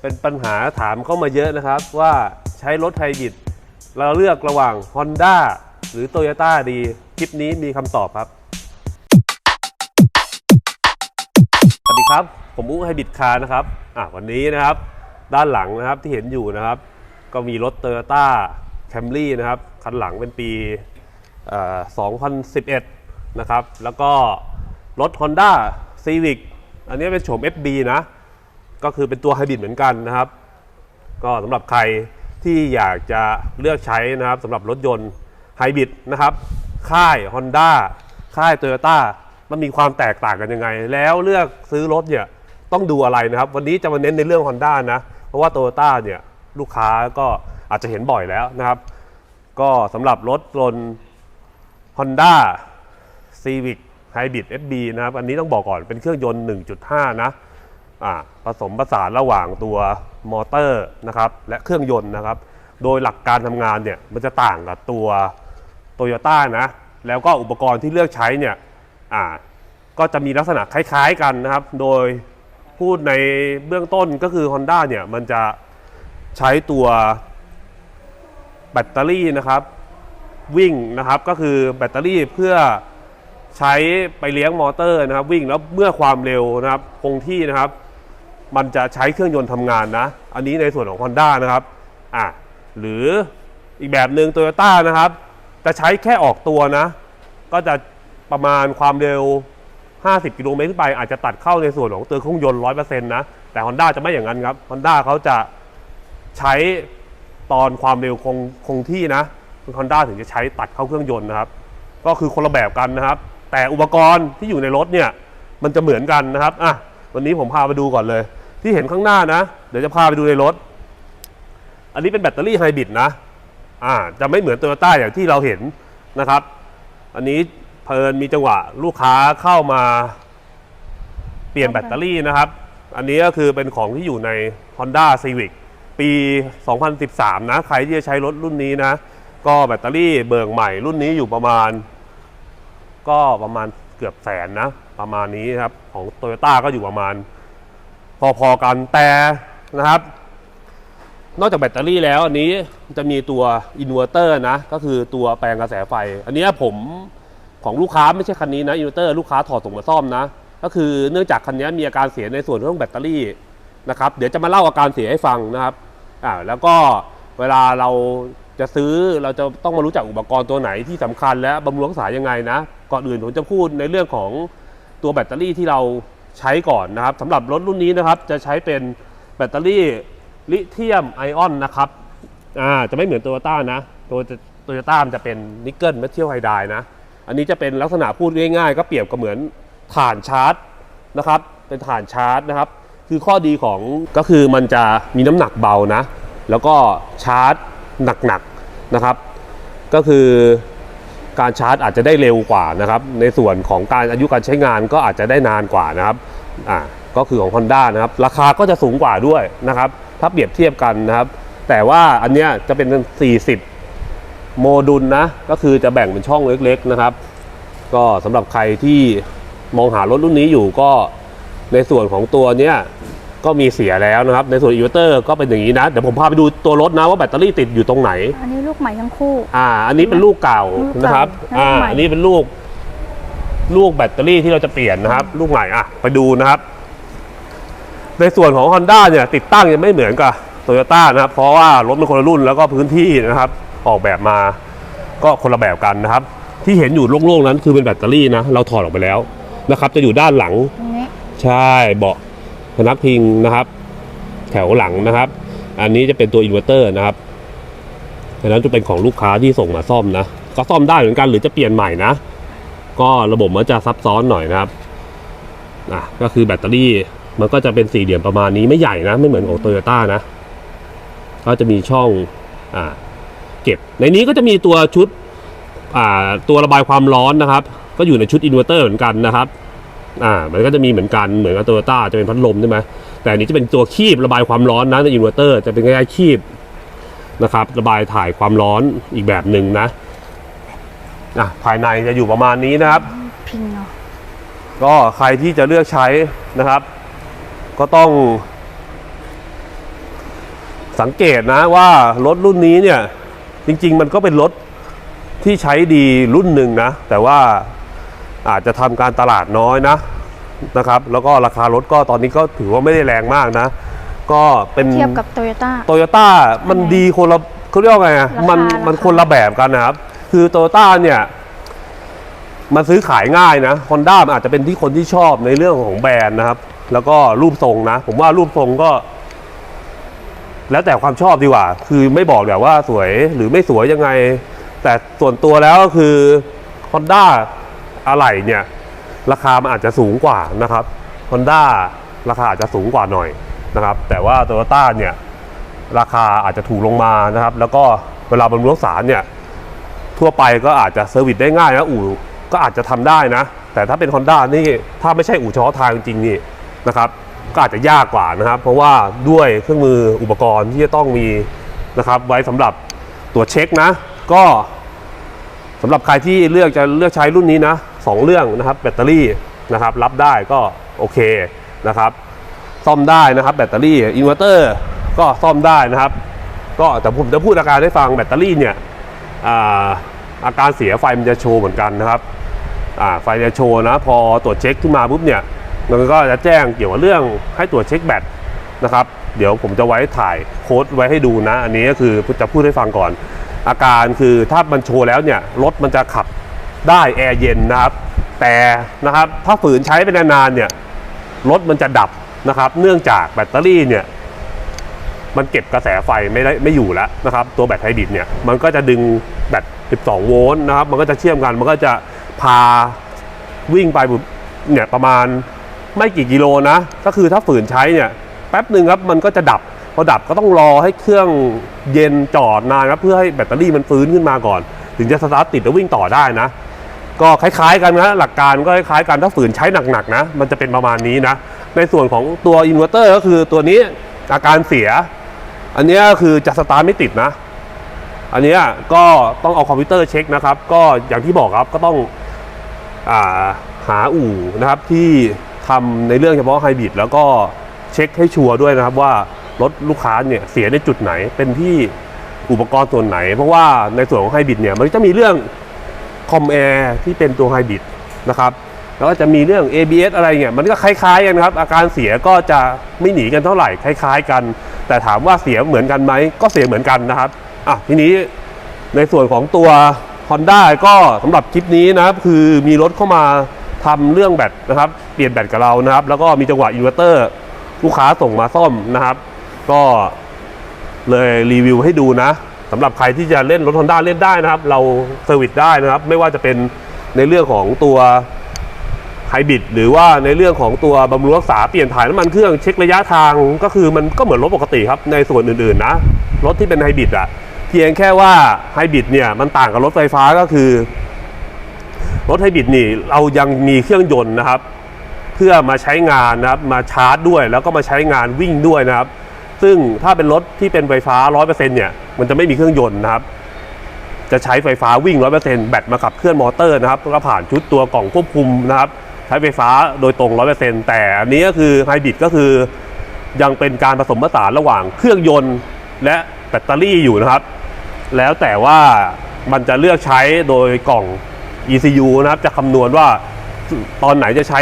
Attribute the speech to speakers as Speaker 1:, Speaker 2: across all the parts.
Speaker 1: เป็นปัญหาถามเข้ามาเยอะนะครับ ว่าใช้รถไฮบริดเราเลือกระหว่าง Honda หรือ Toyota ดี คลิปนี้มีคำตอบครับ สวัสดีครับ ผมอุ้ไฮบริดคาร์นะครับอะวันนี้นะครับ ด้านหลังนะครับที่เห็นอยู่นะครับ ก็มีรถ Toyota Camry นะครับ คันหลังเป็นปี 2011 นะครับ แล้วก็รถ Honda Civic อันนี้เป็นโฉม FB นะ ก็คือเป็นตัวไฮบริดเหมือนกันนะครับ ก็สำหรับใครที่อยากจะเลือกใช้นะครับสำหรับรถยนต์ไฮบริดนะครับ ค่าย Honda ค่าย Toyota มันมีความแตกต่างกันยังไง แล้วเลือกซื้อรถเนี่ยต้องดูอะไรนะครับ วันนี้จะมาเน้นในเรื่อง Honda นะ เพราะว่า Toyota เนี่ยลูกค้าก็อาจจะเห็นบ่อยแล้วนะครับ ก็สำหรับรถยนต์ Honda Civic Hybrid FB นะครับ อันนี้ต้องบอกก่อนเป็นเครื่องยนต์ 1.5 นะ ผสมผสานระหว่างตัวมอเตอร์นะครับและเครื่องยนต์นะครับ โดยหลักการทำงานเนี่ยมันจะต่างกับตัว Toyota นะแล้วก็อุปกรณ์ที่เลือกใช้เนี่ยอ่าก็จะมีลักษณะคล้ายๆกันนะครับ โดยพูดในเบื้องต้นก็คือ Honda เนี่ยมันจะใช้ตัวแบตเตอรี่นะครับวิ่งนะครับก็คือแบตเตอรี่เพื่อใช้ไปเลี้ยงมอเตอร์นะครับ วิ่งแล้วเมื่อความเร็วนะครับคงที่นะครับ มันจะใช้เครื่องยนต์ทำงานนะ อันนี้ในส่วนของ Honda นะครับอะหรืออีกแบบหนึ่ง Toyota นะครับ จะใช้แค่ออกตัวนะ ก็จะประมาณความเร็ว 50 กิโลเมตรขึ้นไป อาจจะตัดเข้าในส่วนของตัวเครื่องยนต์100%นะ แต่ Honda จะไม่อย่างนั้นครับ Honda เขาจะใช้ตอนความเร็วคงคงที่นะฮอนด้าถึงจะใช้ตัดเข้าเครื่องยนต์นะครับ ก็คือคนละแบบกันนะครับ แต่อุปกรณ์ที่อยู่ในรถเนี่ยมันจะเหมือนกันนะครับอะวันนี้ผมพาไปดูก่อนเลย ที่เห็นข้างหน้านะ เดี๋ยวจะพาไปดูในรถ อันนี้เป็นแบตเตอรี่ไฮบริดนะ อ่า จะไม่เหมือนโตโยต้าอย่างที่เราเห็นนะครับ อันนี้เพลินมีจังหวะลูกค้าเข้ามาเปลี่ยนแบตเตอรี่นะครับ อันนี้ก็คือเป็นของที่อยู่ใน Honda Civic ปี 2013 นะ ใครที่จะใช้รถรุ่นนี้นะ ก็แบตเตอรี่เบิกใหม่รุ่นนี้อยู่ประมาณ ก็ประมาณเกือบแสนนะ ประมาณนี้ครับ ของ t o y ยต้ก็อยู่ประมาณ พอๆกันแต่นะครับ นอกจากแบตเตอรี่แล้วอันนี้จะมีตัวอินเวอร์เตอร์นะ ก็คือตัวแปลงกระแสไฟ อันนี้ผมของลูกค้าไม่ใช่คันนี้นะอินเวอร์เตอร์ลูกค้าถอดส่งมาซ่อมนะ ก็คือเนื่องจากคันนี้มีอาการเสียในส่วนเรื่องแบตเตอรี่นะครับเดี๋ยวจะมาเล่าอาการเสียให้ฟังนะครับอ่าแล้วก็เวลาเราจะซื้อเราจะต้องมารู้จักอุปกรณ์ตัวไหนที่สำคัญและบำรุงรักษายังไงนะ ก่อนอื่นผมจะพูดในเรื่องของตัวแบตเตอรี่ที่เรา ใช้ก่อนนะครับสำหรับรถรุ่นนี้นะครับจะใช้เป็นแบตเตอรี่ลิเธียมไอออนนะครับอ่าจะไม่เหมือนโตโยต้านะโตโตโยต้ามันจะเป็นนิกเกิลเมทัลไฮไดนะ อันนี้จะเป็นลักษณะพูดง่ายๆ ก็เปรียบกับเหมือนถ่านชาร์จนะครับเป็นถ่านชาร์จนะครับ คือข้อดีของก็คือมันจะมีน้ำหนักเบานะ แล้วก็ชาร์จหนักๆนะครับ ก็คือ การชาร์จอาจจะได้เร็วกว่านะครับในส่วนของการอายุการใช้งานก็อาจจะได้นานกว่านะครับอ่าก็คือของ Honda นะครับราคาก็จะสูงกว่าด้วยนะครับถ้าเปรียบเทียบกันนะครับ แต่ว่าอันเนี้ยจะเป็น 40 โมดูลนะก็คือจะแบ่งเป็นช่องเล็กๆนะครับ ก็สำหรับใครที่มองหารถรุ่นนี้อยู่ก็ในส่วนของตัวเนี้ย ก็มีเสียแล้วนะครับ ในส่วนอินเวอร์เตอร์ก็เป็นอย่างนี้นะ เดี๋ยวผมพาไปดูตัวรถนะว่าแบตเตอรี่ติดอยู่ตรงไหน
Speaker 2: อันนี้ลูกใหม่ทั้งคู่
Speaker 1: อ่า อันนี้เป็นลูกเก่า
Speaker 2: ลูกเก่า
Speaker 1: นะครับ
Speaker 2: แล้ว
Speaker 1: อ่า
Speaker 2: ลูกใหม่
Speaker 1: อันนี้เป็นลูก ลูกแบตเตอรี่ที่เราจะเปลี่ยนนะครับ ลูกใหม่อะไปดูนะครับ ในส่วนของ Honda เนี่ย ติดตั้งยังไม่เหมือนกับ Toyota นะครับ เพราะว่ารถเป็นคนละรุ่นแล้วก็พื้นที่นะครับ ออกแบบมา ก็คนละแบบกันนะครับ ที่เห็นอยู่โล่งๆนั้นคือเป็นแบตเตอรี่นะ เราถอดออกไปแล้วนะครับ จะอยู่ด้านหลัง
Speaker 2: ตรงนี้
Speaker 1: ใช่ เบาะ พนักพิงนะครับ แถวหลังนะครับ อันนี้จะเป็นตัวอินเวอร์เตอร์นะครับอันนั้นจะเป็นของลูกค้าที่ส่งมาซ่อมนะ ก็ซ่อมได้เหมือนกันหรือจะเปลี่ยนใหม่นะ ก็ระบบมันจะซับซ้อนหน่อยนะครับอะก็คือแบตเตอรี่มันก็จะเป็นสี่เหลี่ยมประมาณนี้ไม่ใหญ่นะ ไม่เหมือนของโตโยต้านะ ก็จะมีช่องอ่าเก็บ ในนี้ก็จะมีตัวชุดอ่าตัวระบายความร้อนนะครับ ก็อยู่ในชุดอินเวอร์เตอร์เหมือนกันนะครับ อ่ามันก็จะมีเหมือนกันเหมือนกับโตโยต้าจะเป็นพัดลมใช่ไหมแต่อันนี้จะเป็นตัวคีบระบายความร้อนนะในอินเวอร์เตอร์จะเป็นคล้ายๆคีบนะครับ ระบายถ่ายความร้อนอีกแบบหนึ่งนะอะภายในจะอยู่ประมาณนี้นะครับ
Speaker 2: พิงเนาะ
Speaker 1: ก็ใครที่จะเลือกใช้นะครับ ก็ต้อง สังเกตนะว่ารถรุ่นนี้เนี่ย จริง ๆ มันก็เป็นรถที่ใช้ดีรุ่นหนึ่งนะ แต่ว่า อาจจะทำการตลาดน้อยนะนะครับ แล้วก็ราคารถก็ตอนนี้ก็ถือว่าไม่ได้แรงมากนะ ก็เป็น
Speaker 2: เทียบกับโตโยต้า
Speaker 1: โตโยต้ามันดีคนละเขาเรียกว่าไงอะ
Speaker 2: ราคา
Speaker 1: มัน
Speaker 2: ราคามั
Speaker 1: มันคนละแบบกันนะครับ คือโตโยต้าเนี่ยมันซื้อขายง่ายนะฮอนด้าอาจจะเป็นที่คนที่ชอบในเรื่องของแบรนด์นะครับ แล้วก็รูปทรงนะ ผมว่ารูปทรงก็ แล้วแต่ความชอบดีกว่า คือไม่บอกแบบว่าสวยหรือไม่สวยยังไง แต่ส่วนตัวแล้วก็คือ Honda อ อะไหล่เนี่ยราคามันอาจจะสูงกว่านะครับ Honda ราคาอาจจะสูงกว่าหน่อยนะครับ แต่ว่า Toyota เนี่ยราคาอาจจะถูกลงมานะครับ แล้วก็เวลาบำรุงรักษาเนี่ยทั่วไปก็อาจจะเซอร์วิสได้ง่ายนะอู่ก็อาจจะทำได้นะ แต่ถ้าเป็น Honda นี่ถ้าไม่ใช่อู่เฉพาะทางจริงๆนี่นะครับ ก็อาจจะยากกว่านะครับ เพราะว่าด้วยเครื่องมืออุปกรณ์ที่จะต้องมีนะครับ ไว้สำหรับตรวจเช็คนะ ก็สำหรับใครที่เลือกจะเลือกใช้รุ่นนี้นะ สองเรื่องนะครับแบตเตอรี่นะครับรับได้ก็โอเคนะครับซ่อมได้นะครับแบตเตอรี่อินเวอร์เตอร์ก็ซ่อมได้นะครับ ก็แต่ผมจะพูดอาการให้ฟังแบตเตอรี่เนี่ยอาอาการเสียไฟมันจะโชว์เหมือนกันนะครับไฟจะโชว์นะพอตรวจเช็คขึ้นมาปุ๊บเนี่ยมันก็จะแจ้งเกี่ยวกับเรื่องให้ตรวจเช็คแบตนะครับ เดี๋ยวผมจะไว้ถ่ายโค้ดไว้ให้ดูนะ อันนี้ก็คือจะพูดให้ฟังก่อน อาการคือถ้ามันโชว์แล้วเนี่ยรถมันจะขับ ได้แอร์เย็นนะครับ แต่นะครับถ้าฝืนใช้ไปนานๆเนี่ยรถมันจะดับนะครับ เนื่องจากแบตเตอรี่เนี่ยมันเก็บกระแสไฟไม่ได้ไม่อยู่แล้วนะครับ ตัวแบตไฮบริดเนี่ยมันก็จะดึงแบต 12 โวลต์นะครับ มันก็จะเชื่อมกันมันก็จะพาวิ่งไปเนี่ยประมาณไม่กี่กิโลนะ ก็คือถ้าฝืนใช้เนี่ยแป๊บหนึ่งครับมันก็จะดับพอดับก็ต้องรอให้เครื่องเย็นจอดนานครับเพื่อให้แบตเตอรี่มันฟื้นขึ้นมาก่อน ถึงจะสตาร์ทติดแล้ววิ่งต่อได้นะ ก็คล้ายๆกันนะหลักการก็คล้ายๆกันถ้าฝืนใช้หนักๆนะ มันจะเป็นประมาณนี้นะ ในส่วนของตัวอินเวอร์เตอร์ก็คือตัวนี้อาการเสีย อันนี้คือจะสตาร์ทไม่ติดนะ อันนี้ก็ต้องเอาคอมพิวเตอร์เช็คนะครับ ก็อย่างที่บอกครับก็ต้องอาหาอู่นะครับที่ทำในเรื่องเฉพาะไฮบริดแล้วก็เช็คให้ชัวร์ด้วยนะครับว่ารถลูกค้าเนี่ยเสียในจุดไหนเป็นที่อุปกรณ์ส่วนไหน เพราะว่าในส่วนของไฮบริดเนี่ยมันจะมีเรื่อง คอมแอร์ที่เป็นตัวไฮบริดนะครับแล้วก็จะมีเรื่อง ABS อะไรเงี้ยมันก็คล้ายๆกันครับ อาการเสียก็จะไม่หนีกันเท่าไหร่คล้าย ๆ กัน แต่ถามว่าเสียเหมือนกันไหมก็เสียเหมือนกันนะครับอะทีนี้ในส่วนของตัว Honda ก็สำหรับคลิปนี้นะครับคือมีรถเข้ามาทำเรื่องแบตนะครับเปลี่ยนแบตกับเรานะครับ แล้วก็มีจังหวะอินเวอร์เตอร์ลูกค้าส่งมาซ่อมนะครับ ก็เลยรีวิวให้ดูนะ สำหรับใครที่จะเล่นรถ Honda เล่นได้นะครับ เราเซอร์วิสได้นะครับ ไม่ว่าจะเป็นในเรื่องของตัวไฮบริดหรือว่าในเรื่องของตัวบำรุงรักษาเปลี่ยนถ่ายน้ำมันเครื่องเช็คระยะทางก็คือมันก็เหมือนรถปกติครับในส่วนอื่นๆนะ รถที่เป็นไฮบริดอะเพียงแค่ว่าไฮบริดเนี่ยมันต่างกับรถไฟฟ้าก็คือ รถไฮบริดนี่เรายังมีเครื่องยนต์นะครับ เพื่อมาใช้งานนะครับมาชาร์จด้วย แล้วก็มาใช้งานวิ่งด้วยนะครับ ซึ่งถ้าเป็นรถที่เป็นไฟฟ้า 100%เนี่ยมันจะไม่มีเครื่องยนต์นะครับ จะใช้ไฟฟ้าวิ่ง 100%แบตมาขับเคลื่อนมอเตอร์นะครับแล้วก็ผ่านชุดตัวกล่องควบคุมนะครับ ใช้ไฟฟ้าโดยตรง 100%แต่อันนี้ก็คือไฮบริดก็คือยังเป็นการผสมผสานระหว่างเครื่องยนต์และแบตเตอรี่อยู่นะครับ แล้วแต่ว่ามันจะเลือกใช้โดยกล่อง ECU นะครับ จะคำนวณว่าตอนไหนจะใช้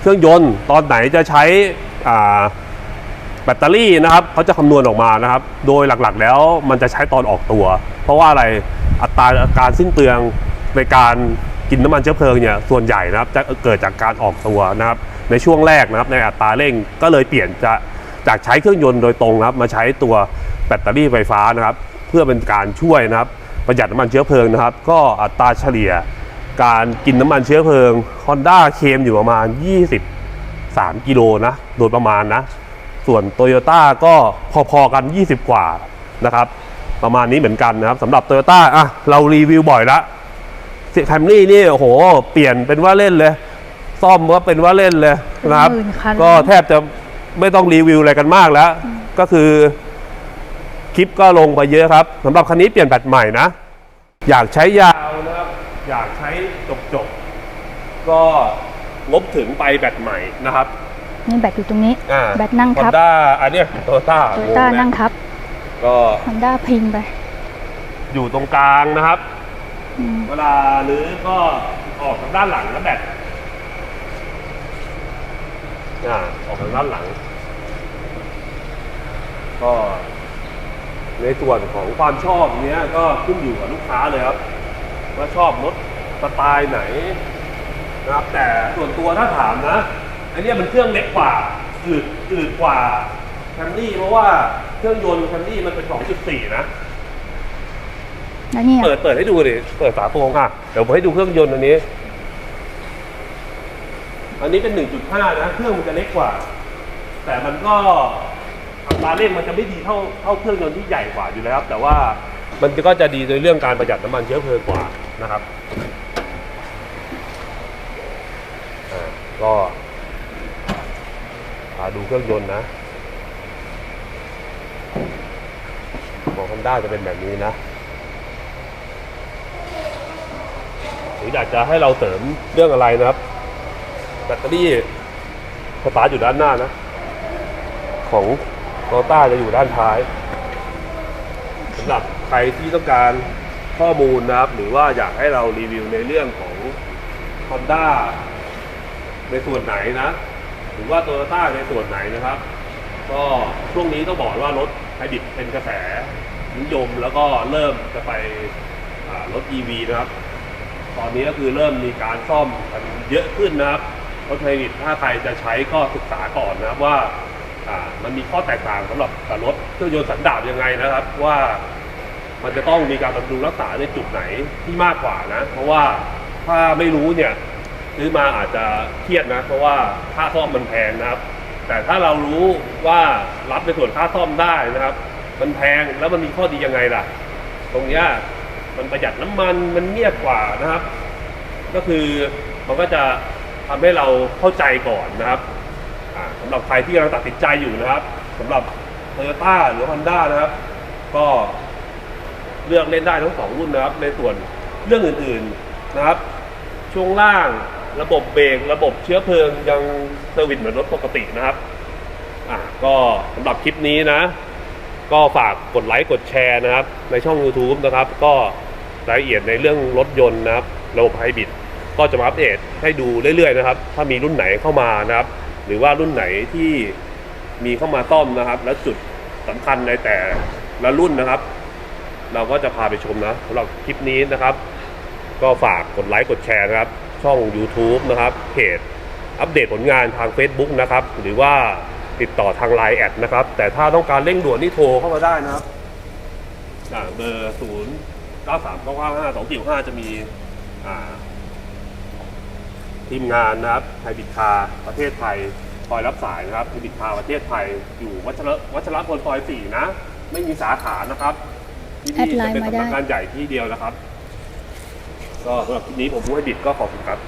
Speaker 1: เครื่องยนต์ ตอนไหนจะใช้ แบตเตอรี่นะครับเขาจะคำนวณออกมานะครับ โดยหลักๆแล้วมันจะใช้ตอนออกตัว เพราะว่าอะไรอัตราการสิ้นเปลืองในการกินน้ำมันเชื้อเพลิงเนี่ยส่วนใหญ่นะครับจะเกิดจากการออกตัวนะครับในช่วงแรกนะครับในอัตราเร่งก็เลยเปลี่ยนจะจากใช้เครื่องยนต์โดยตรงนะครับ มาใช้ตัวแบตเตอรี่ไฟฟ้านะครับ เพื่อเป็นการช่วยนะครับ ประหยัดน้ำมันเชื้อเพลิงนะครับ ก็อัตราเฉลี่ยการกินน้ำมันเชื้อเพลิง Honda เคมอยู่ประมาณ23กิโลนะโดยประมาณนะ ส่วน t o y ยต้ก็พอๆกัน 20 กว่านะครับประมาณนี้เหมือนกันนะครับสำหรับ t o y ยต้อะเรารีวิวบ่อยละแคมรี่นี่โอ้โห เปลี่ยนเป็นว่าเล่นเลย ซ่อมก็เป็นว่าเล่นเลยนะครับ
Speaker 2: เป็นหมื่นคัน
Speaker 1: ก็แทบจะไม่ต้องรีวิวอะไรกันมากแล้ว ก็คือคลิปก็ลงไปเยอะครับสำหรับคันนี้เปลี่ยนแบตใหม่นะ อยากใช้ยาวนะครับ อยากใช้จบๆก็งบถึงไปแบตใหม่นะครับ
Speaker 2: นี่แบตอยู่ตรงนี้
Speaker 1: อ่า
Speaker 2: แบตนั่ง
Speaker 1: ฮอ
Speaker 2: ทั
Speaker 1: น
Speaker 2: บ
Speaker 1: ด้าอันเนี้ยโตโยต้า
Speaker 2: โตโยต้านั่งทับ
Speaker 1: ก็
Speaker 2: ฮอนด้าพิงไป
Speaker 1: อยู่ตรงกลางนะครับ
Speaker 2: อืม
Speaker 1: เวลาหรือก็ออกทางด้านหลังแล้วแบตอ่าออกทางด้านหลัง ก็ในส่วนของความชอบเนี้ยก็ขึ้นอยู่กับลูกค้าเลยครับ ว่าชอบรถสไตล์ไหนนะครับ แต่ส่วนตัวถ้าถามนะ อันเนี้ยมันเครื่องเล็กกว่าอืดอืดกว่าแคมรี่เพราะว่าเครื่องยนต์แคมรี่มันเป็น 2.4 นะ
Speaker 2: แล้วเนี่ย
Speaker 1: เปิดเปิดให้ดูดิเปิดฝาโปรงอะเดี๋ยวผมให้ดูเครื่องยนต์อันนี้ อันนี้เป็น 1.5 นะ เครื่องมันจะเล็กกว่า แต่มันก็อัตราเร่งมันจะไม่ดีเท่าเท่าเครื่องยนต์ที่ใหญ่กว่าอยู่แล้วครับ แต่ว่ามันก็จะดีในเรื่องการประหยัดน้ำมันเชื้อเพลิงกว่านะครับอ่าก็อ่า ดูเครื่องยนต์นะของฮอนด้าจะเป็นแบบนี้นะ หรืออยากจะให้เราเสริมเรื่องอะไรนะครับ แบตเตอรี่สตาร์อยู่ด้านหน้านะ ของโตต้าจะอยู่ด้านท้ายสำหรับใครที่ต้องการข้อมูลนะครับ หรือว่าอยากให้เรารีวิวในเรื่องของ Honda ในส่วนไหนนะ หรือว่าโตโยต้าในส่วนไหนนะครับ ก็ช่วงนี้ต้องบอกว่ารถไฮบริดเป็นกระแสนิยมแล้วก็เริ่มจะไปรถ EV นะครับ ตอนนี้ก็คือเริ่มมีการซ่อมกันเยอะขึ้นนะครับรถไฮบริดถ้าใครจะใช้ก็ศึกษาก่อนนะครับว่ามันมีข้อแตกต่างสำหรับกับรถเครื่องยนต์สันดาปยังไงนะครับ ว่ามันจะต้องมีการบำรุงรักษาในจุดไหนที่มากกว่านะ เพราะว่าถ้าไม่รู้เนี่ย ซื้อมาอาจจะเครียดนะ เพราะว่าค่าซ่อมมันแพงนะครับ แต่ถ้าเรารู้ว่ารับในส่วนค่าซ่อมได้นะครับ มันแพงแล้วมันมีข้อดียังไงล่ะ ตรงเนี้ยมันประหยัดน้ำมันมันเงียบกว่านะครับ ก็คือมันก็จะทำให้เราเข้าใจก่อนนะครับอ่าสำหรับใครที่กำลังตัดสินใจอยู่นะครับสำหรับ t o y ยต้าหรือ Honda นะครับ ก็เลือกเล่นได้ทั้งสองรุ่นนะครับ ในส่วนเรื่องอื่น ๆนะครับ ช่วงล่าง ระบบเบรกระบบเชื้อเพลิงยังเซอร์วิสเหมือนรถปกตินะครับอ่าก็สำหรับคลิปนี้นะ ก็ฝากกดไลค์กดแชร์นะครับ ในช่อง YouTube นะครับ ก็รายละเอียดในเรื่องรถยนต์นะครับ ระบบไฮบริดก็จะมาอัปเดตให้ดูเรื่อยๆนะครับ ถ้ามีรุ่นไหนเข้ามานะครับ หรือว่ารุ่นไหนที่มีเข้ามาซ่อมนะครับ และจุดสำคัญในแต่ละรุ่นนะครับ เราก็จะพาไปชมนะสำหรับคลิปนี้นะครับ ก็ฝากกดไลค์กดแชร์นะครับ ช่อง YouTube นะครับเพจอัปเดตผลงานทาง Facebook นะครับ หรือว่าติดต่อทาง Line แอดนะครับ แต่ถ้าต้องการเร่งด่วนนี่โทรเข้ามาได้นะครับอ่าเบอร์0 9 3 9 5 5 2 4 5จะมีอ่าทีมงานนะครับไทยบิดคาประเทศไทยคอยรับสายนะครับไทยบิดคาประเทศไทยอยู่วัชรวัชรพลซอย4นะ ไม่มีสาขานะครับที่
Speaker 2: แอด
Speaker 1: นี่
Speaker 2: ไล
Speaker 1: จะ
Speaker 2: น์
Speaker 1: เป็น
Speaker 2: มาได้
Speaker 1: สำนักงานใหญ่ที่เดียวนะครับ ก็สำหรับคลิปนี้ผมผู้ให้บิดก็ขอบคุณครับ